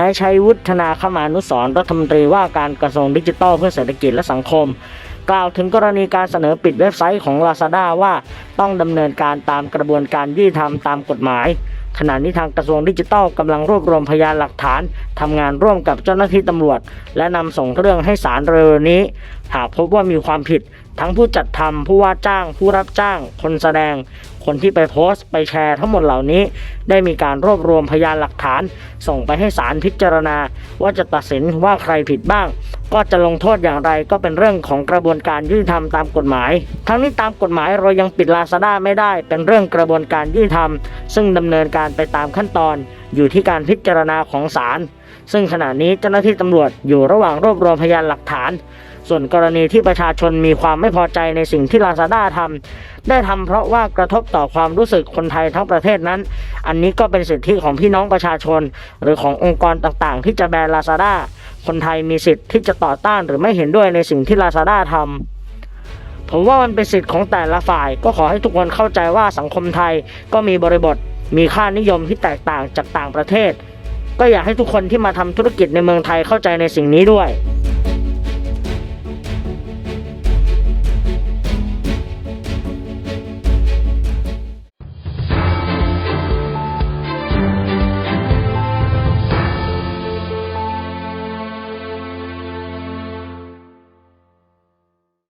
นายชัยวุฒนาคมานุสรรัฐมนตรีว่าการกระทรวงดิจิทัลเพื่อเศรษฐกิจและสังคม กล่าวถึงกรณีการเสนอปิดเว็บไซต์ของ Lazada ว่าต้องดำเนินการตามกระบวนการยุติธรรมตามกฎหมาย ขณะนี้ทางกระทรวงดิจิทัลกำลังรวบรวมพยานหลักฐานทำงานร่วมกับเจ้าหน้าที่ตำรวจ และนำส่งเรื่องให้ศาลเร็วนี้ หากพบว่ามีความผิด ทั้งผู้จัดทำผู้ว่าจ้าง ผู้รับจ้าง คนแสดง คนที่ไปโพสต์ไปแชร์ทั้งหมดเหล่านี้ ได้มีการรวบรวมพยานหลักฐาน ส่งไปให้ศาลพิจารณา ว่าจะตัดสินว่าใครผิดบ้าง ก็จะลงโทษอย่างไรก็เป็นเรื่องของกระบวนการยุติธรรมตามกฎหมาย ทั้งนี้ตามกฎหมายเรายังปิดลาซาด้าไม่ได้เป็นเรื่องกระบวนการยุติธรรม ซึ่งดำเนินการการไปตามขั้นตอนอยู่ที่การพิจารณาของศาลซึ่งขณะนี้เจ้าหน้าที่ตำรวจอยู่ระหว่างรวบรวมพยานหลักฐาน ส่วนกรณีที่ประชาชนมีความไม่พอใจในสิ่งที่ลาซาด้าทำได้ทำเพราะว่ากระทบต่อความรู้สึกคนไทยทั้งประเทศนั้น อันนี้ก็เป็นสิทธิของพี่น้องประชาชน หรือขององค์กรต่างๆ ที่จะแบนลาซาด้าคนไทยมีสิทธิ์ที่จะต่อต้านหรือไม่เห็นด้วยในสิ่งที่ลาซาด้าทำผมว่ามันเป็นสิทธิ์ของแต่ละฝ่ายก็ขอให้ทุกคนเข้าใจว่าสังคมไทยก็มีบริบท มีค่านิยมที่แตกต่างจากต่างประเทศ ก็อยากให้ทุกคนที่มาทำธุรกิจในเมืองไทยเข้าใจในสิ่งนี้ด้วย